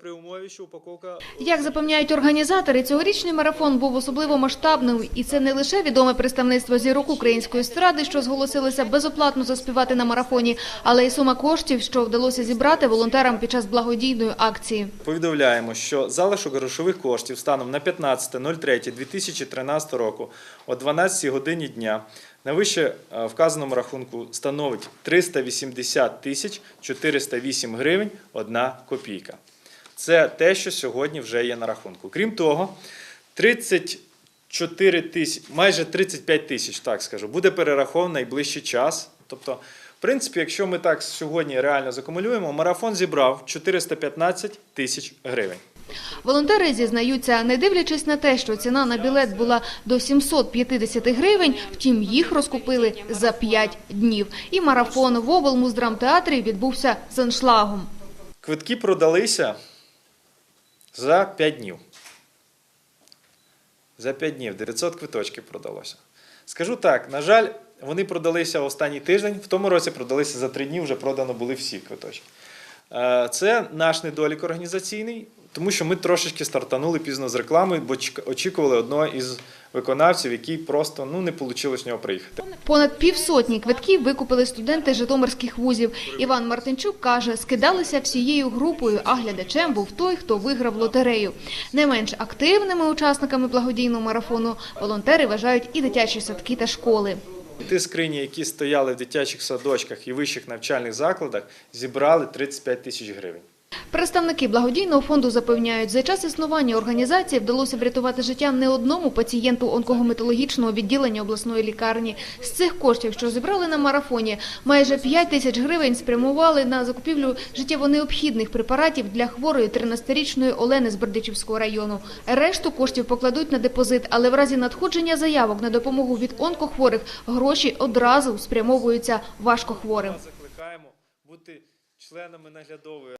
При умові, що упаковка Як запевняють організатори, цьогорічний марафон був особливо масштабним, і це не лише відоме представництво зірок української естради, що зголосилися безоплатно заспівати на марафоні, але й сума коштів, що вдалося зібрати волонтерам під час благодійної акції. повідомляємо, що залишок грошових коштів станом на 15.03.2013 року о 12 годині дня на вище е, вказаному рахунку становить 380 тисяч 408 гривень 1 копійка. Це те, що сьогодні вже є на рахунку. Крім того, 34 тисяч, майже 35 тисяч, так скажу, буде перераховано найближчий час. Тобто, в принципі, якщо ми так сьогодні реально закумулюємо, марафон зібрав 415 тисяч гривень. Волонтери зізнаються, не дивлячись на те, що ціна на білет була до 750 гривень, втім їх розкупили за 5 днів. І марафон в облмуздрамтеатрі відбувся з аншлагом. Квитки продалися за 5 днів. За 5 днів 900 квиточків продалося. Скажу так, на жаль, вони продалися останній тиждень, в тому році продалися за 3 дні, вже продано були всі квиточки. Е, Це наш недолік організаційний, тому що ми трошечки стартанули пізно з реклами, бо очікували одного із виконавців, який просто ну, не вийшло з нього приїхати. Понад півсотні квитків викупили студенти житомирських вузів. Іван Мартинчук каже, скидалися всією групою, а глядачем був той, хто виграв лотерею. Не менш активними учасниками благодійного марафону волонтери вважають і дитячі садки та школи. Ті скрині, які стояли в дитячих садочках і вищих навчальних закладах, зібрали 35 тисяч гривень. Представники благодійного фонду запевняють, за час існування організації вдалося врятувати життя не одному пацієнту онкогематологічного відділення обласної лікарні. З цих коштів, що зібрали на марафоні, майже 5 тисяч гривень спрямували на закупівлю життєво необхідних препаратів для хворої 13-річної Олени з Бердичівського району. Решту коштів покладуть на депозит, але в разі надходження заявок на допомогу від онкохворих гроші одразу спрямовуються важкохворим. Членами наглядової